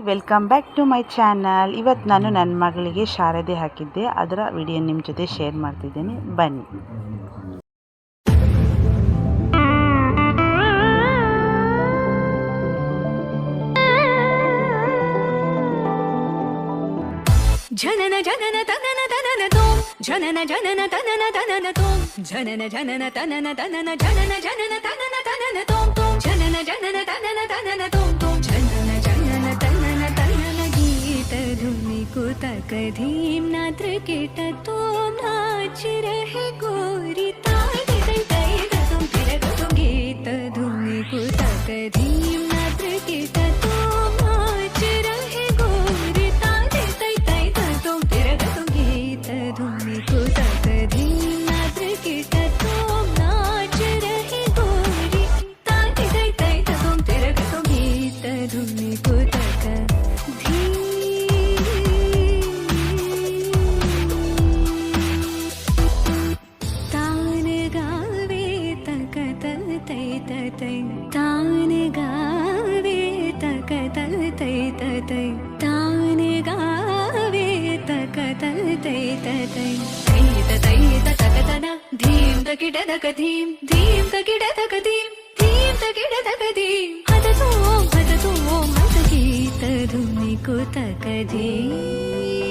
Welcome back to my channel ಇವತ್ತು ನಾನು ನನ್ನ ಮಗಳಿಗೆ ಶಾರದೆ ಹಾಕಿದ್ದೆ. ಅದರ ವಿಡಿಯೋ ನಿಮ್ಮ ಜೊತೆ ಶೇರ್ ಮಾಡ್ತಿದ್ದೇನೆ. ಬನ್ನಿ. ಜನನ ಜನನ, ತನನ ತನನ ತೋಂ. ಜನನ ಜನನ, ತನನ ತನನ ತೋಂ. ಜನನ ಜನನ, ತನನ ತನನ, ಜನನ ಜನನ, ತನನ कधीं नात्रकेटतो नाचिरः गोरिता गीतधुनि कुत कधीं तान गावे तक तै तै तान गावे तक तै तै तै तै तक तन धीम तकिड तक धीम धीम तकिड तक धीम धीम तकिड तक धीम हद तू हद तू हद गीत धुनि कुतक धीम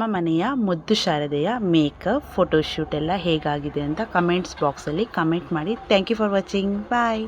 ನಮ್ಮ ಮನೆಯ ಮುದ್ದು ಶಾರದೆಯ ಮೇಕಪ್ ಫೋಟೋಶೂಟ್ ಎಲ್ಲ ಹೇಗಾಗಿದೆ ಅಂತ ಕಮೆಂಟ್ಸ್ ಬಾಕ್ಸಲ್ಲಿ ಕಮೆಂಟ್ ಮಾಡಿ. Thank you for watching bye